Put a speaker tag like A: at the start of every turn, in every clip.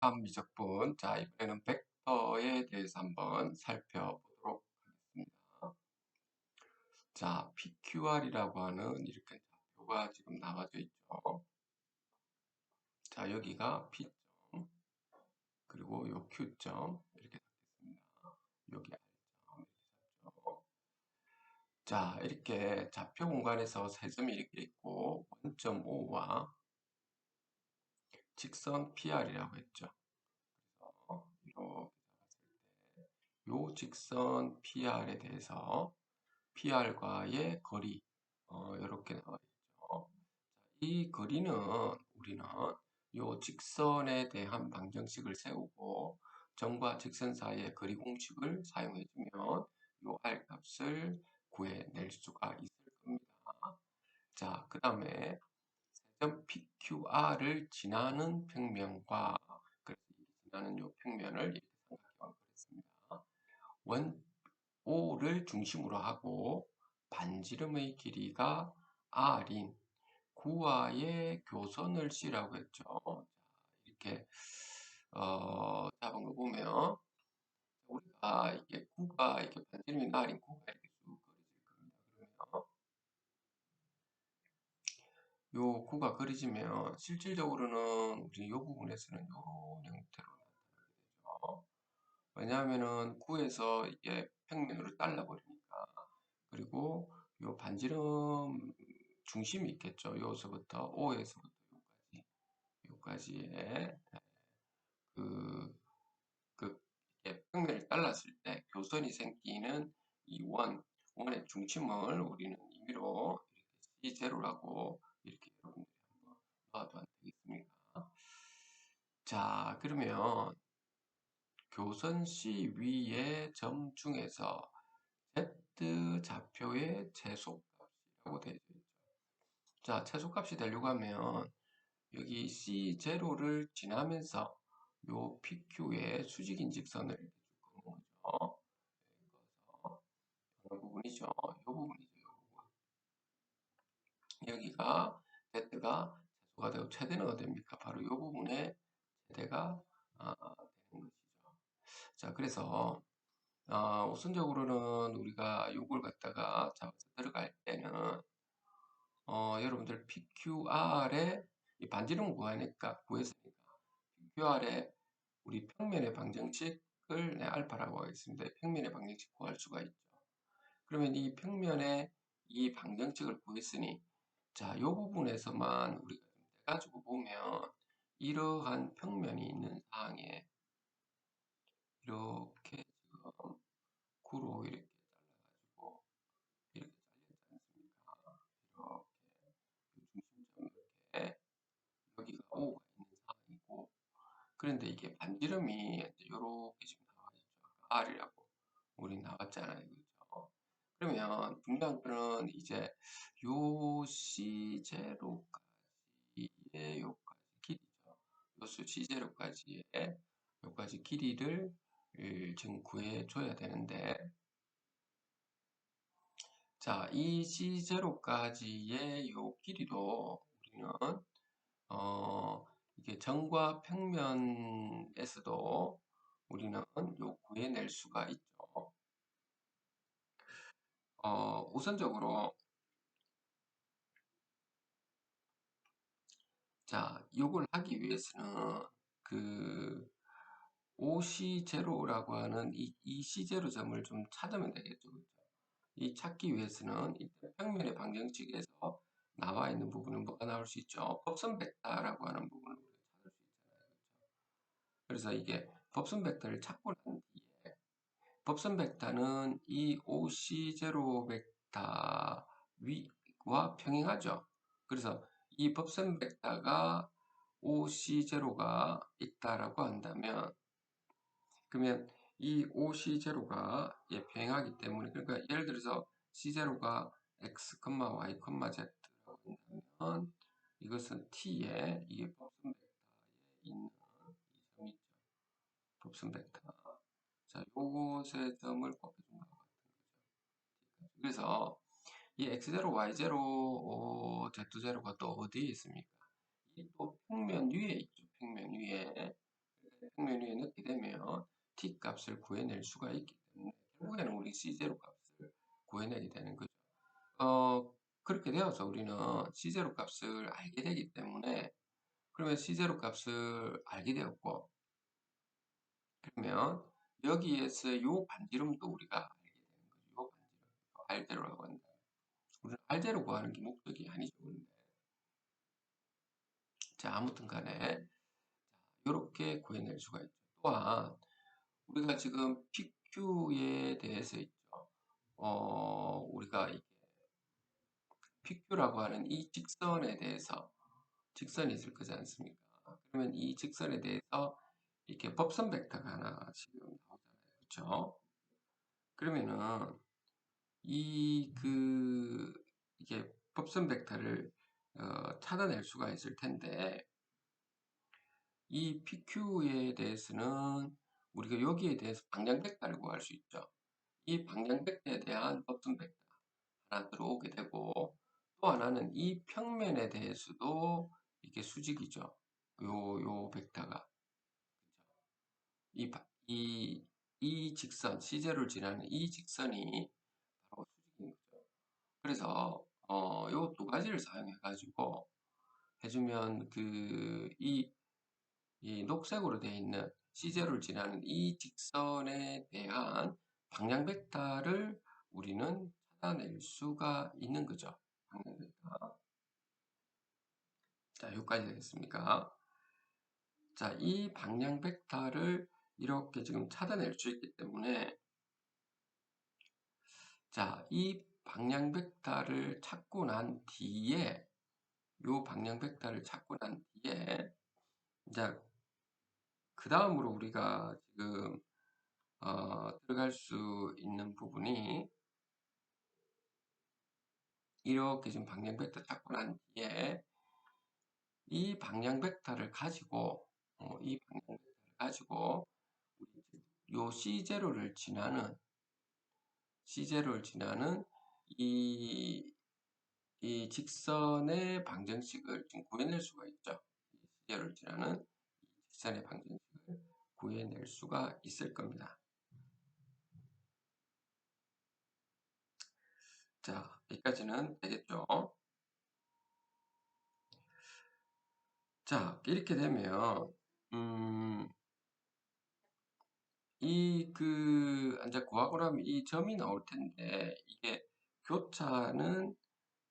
A: 다음 미적분. 자, 이번에는 벡터에 대해서 한번 살펴보도록 하겠습니다. 자, PQR이라고 하는 이렇게 좌표가 지금 나와져 있죠. 자, 여기가 P점, 그리고 요 Q점, 이렇게 잡겠습니다. 여기 R점, 이렇게 잡죠. 자, 이렇게 좌표 공간에서 세 점이 이렇게 있고, 원점 O와 직선 PR이라고 했죠. 그래서 이렇게 잡았을 때, 요 직선 PR에 대해서 PR과의 거리, 어, 이렇게 나와 있죠. 이 거리는 우리는 요 직선에 대한 방정식을 세우고 점과 직선 사이의 거리 공식을 사용해주면 요 R 값을 구해낼 수가 있을 겁니다. 자, 그 다음에 직선 PQR을 지나는 평면과 그래서 지나는 요 평면을 이렇게 삼각형을 그렸습니다. 원 O를 중심으로 하고 반지름의 길이가 R인 9와의 교선을 C라고 했죠. 이렇게 어, 잡은 거 보면 우리가 이게 9가 이렇게 반지름이 R인 9 요 구가 그려지면 실질적으로는 우리 요 부분에서는 요런 형태로 나타나게 되죠. 왜냐하면은 구에서 이게 평면으로 잘라버리니까 그리고 요 반지름 중심이 있겠죠. 여기서부터 O에서부터 여기까지 여기까지의 그, 그 평면을 잘랐을 때 교선이 생기는 이 원, 원의 중심을 우리는 임의로 이렇게 C0라고 이렇게 봐 도안 되겠습니까? 자, 그러면 교선 C 위의 점 중에서 Z 좌표의 최소값이라고 되어 있죠. 자, 최소값이 되려고 하면 여기 C0를 지나면서 요 PQ의 수직인 직선을 줄 거는 거죠. 그래서 어느 부분이죠. 요 부분이죠. 여기가 Z가 최소가 되고 최대는 어디입니까? 바로 요 부분에 최대가 아, 되는 것이죠. 자, 그래서 어, 우선적으로는 우리가 요걸 갖다가 잡아서 들어갈 때는 어, 여러분들 PQR의 이 반지름 구하니까 구했으니까 PQR의 우리 평면의 방정식을 네, 알파라고 하겠습니다. 평면의 방정식 구할 수가 있죠. 그러면 이 평면의 이 방정식을 구했으니 자, 이 부분에서만 우리가 좀 해가지고 보면 이러한 평면이 있는 상황에 이렇게 지금 구로 이렇게 잘라가지고 이렇게 잘렸지 않습니까? 이렇게 중심점 이렇게 여기가 O가 있는 상황이고 그런데 이게 반지름이 이렇게 지금 나와 있죠. R이라고 우리 나왔잖아요. 그죠? 그러면 거는 이제 요 C0까지 의 요까지 길이죠. 요수 C0까지의 요까지 길이를 지금 구해줘야 되는데 자, 이 C0까지의 요 길이도 우리는 어, 이게 정과 평면에서도 우리는 요 구해낼 수가 있죠. 어, 우선적으로 자, 요걸 하기 위해서는 그 OC0라고 하는 이, 이 C0점을 좀 찾으면 되겠죠. 이 찾기 위해서는 평면의 방정식에서 나와 있는 부분은 뭐가 나올 수 있죠? 법선 벡터라고 하는 부분을 우리가 찾을 수 있잖아요. 그렇죠? 그래서 이게 법선 벡터를 찾고 난 뒤에 법선 벡터는 이 OC0 벡터 위와 평행하죠. 그래서 이 법선 벡터가 OC0가 있다라고 한다면 그러면 이 OC0가 예, 평행하기 때문에 그러니까 예를 들어서 C0가 X, Y, Z라고 한다면 이것은 T에 이게 법선 벡터에 있는 이 점이 있죠. 법선 벡터. 자, 요것의 점을 곱해준 것 같은 거죠. 그래서 이 X0, Y0, 어, Z0가 또 어디에 있습니까? 이 또 평면 위에 있죠. 평면 위에. 평면 위에 넣게 되면 t 값을 구해낼 수가 있기 때문에 결국에는 우리 c0 값을 구해내게 되는 거죠. 어, 그렇게 되어서 우리는 c0 값을 알게 되기 때문에 그러면 c0 값을 알게 되었고 그러면 여기에서 요 반지름도 우리가 알게 되는 거죠. 요 반지름, 알제로라고 한다. 우리는 알제로 구하는 게 목적이 아니죠. 근데. 자, 아무튼 간에 이렇게 구해낼 수가 있죠. 또한 우리가 지금 PQ에 대해서 있죠. 어, 우리가 이게 PQ라고 하는 이 직선에 대해서 직선이 있을 거지 않습니까? 그러면 이 직선에 대해서 이렇게 법선 벡터가 하나 지금 나오잖아요. 그렇죠? 그러면은 이 그 이게 법선 벡터를 어, 찾아낼 수가 있을 텐데 이 PQ에 대해서는 우리가 여기에 대해서 방향 벡터를 구할 수 있죠. 이 방향 벡터에 대한 법선 벡터 하나 들어오게 되고 또 하나는 이 평면에 대해서도 이게 수직이죠. 요, 요 벡터가. 이, 이, 이 직선, C0를 지나는 이 직선이. 그래서, 어, 요 두 가지를 사용해 가지고 해주면 그, 이, 이 녹색으로 되어 있는 C0를 지나는 이 직선에 대한 방향 벡터를 우리는 찾아낼 수가 있는 거죠. 방향 벡터. 자, 여기까지 되겠습니까? 자, 이 방향 벡터를 이렇게 지금 찾아낼 수 있기 때문에 자, 이 방향 벡터를 찾고 난 뒤에 요 방향 벡터를 찾고 난 뒤에 이제 그 다음으로 우리가 지금 어, 들어갈 수 있는 부분이 이렇게 지금 방향 벡터 찾고 난 뒤에 이 방향 벡터를 가지고 어, 이 방향 벡터를 가지고 요 C0를 지나는 C0를 지나는 이, 이 직선의 방정식을 지금 구해낼 수가 있죠. C0를 지나는 직선의 방정식을 구해낼 수가 있을 겁니다. 자, 여기까지는 되겠죠. 자, 이렇게 되면, 음, 이, 그, 이제 구하고 나면 이 점이 나올 텐데, 이게 교차는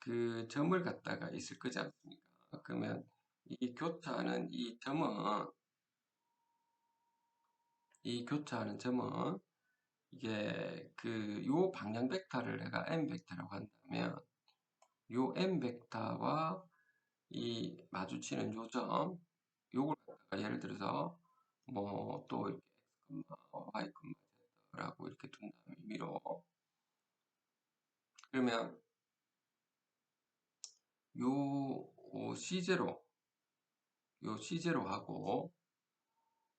A: 그 점을 갖다가 있을 거지 않습니까? 그러면 이 교차하는 이 점은, 이 교차하는 점은, 이게 그, 요 방향 벡터를 내가 m 벡터라고 한다면, 요 m 벡터와 이 마주치는 요 점 요걸 갖다가 예를 들어서 뭐 또 이렇게 x, y, z라고 이렇게 둔 다음에 위로 그러면 요 C0 요 C0 하고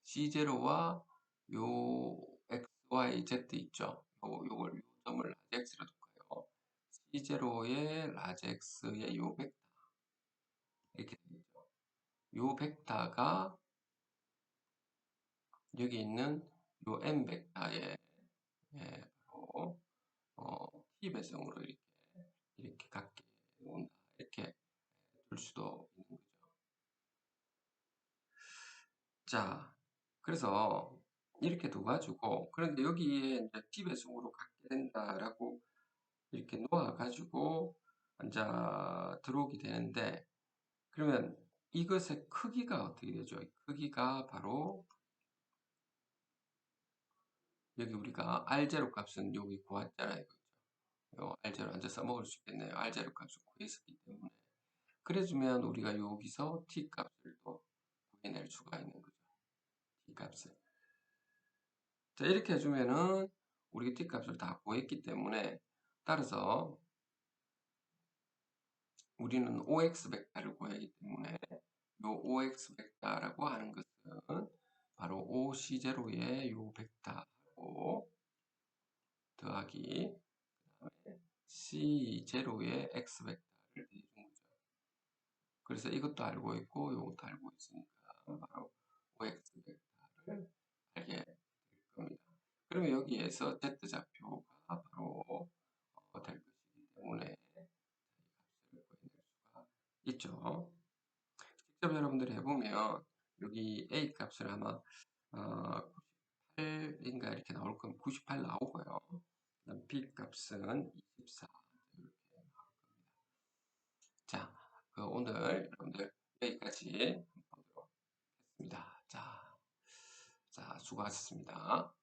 A: C0와 요 x, y, z 있죠. 요, 요걸 요 점을 라지 x로 둘까요? C0의 라지 x의 요 벡터 이렇게 되죠. 요 벡터가 여기 있는 요 m 벡터의 예, 바로 어, t 배성으로 이렇게 이렇게 갖게 온다 이렇게 둘 수도 있는 거죠. 자, 그래서 이렇게 둬가지고 그런데 여기에 이제 t 배성으로 갖게 된다라고 이렇게 놓아가지고 이제 들어오게 되는데 그러면 이것의 크기가 어떻게 되죠? 크기가 바로 여기 우리가 R0 값은 여기 구했잖아요. 그렇죠? R0 앉아 써먹을 수 있겠네요. R0 값을 구했었기 때문에. 그래주면 우리가 여기서 T 값을 또 구해낼 수가 있는 거죠. T 값을. 자, 이렇게 해주면은 우리가 T 값을 다 구했기 때문에 따라서 우리는 OX 벡터를 구하기 때문에 요 OX 벡터라고 하는 것은 바로 OC0의 요 벡터하고 더하기 C0의 X 벡터를 대준 거죠. 그래서 이것도 알고 있고 이것도 알고 있으니까 바로 OX 벡터를 그러면 여기에서 Z좌표가 바로 어, 될 것이기 때문에 값을 구해낼 수가 있죠. 직접 여러분들 해보면 여기 A 값을 아마 어, 98인가 이렇게 나올 거면 98 나오고요. B 값은 24 이렇게 나올 겁니다. 자, 그 오늘 여러분들 여기까지 보도록 하겠습니다. 자, 자 수고하셨습니다.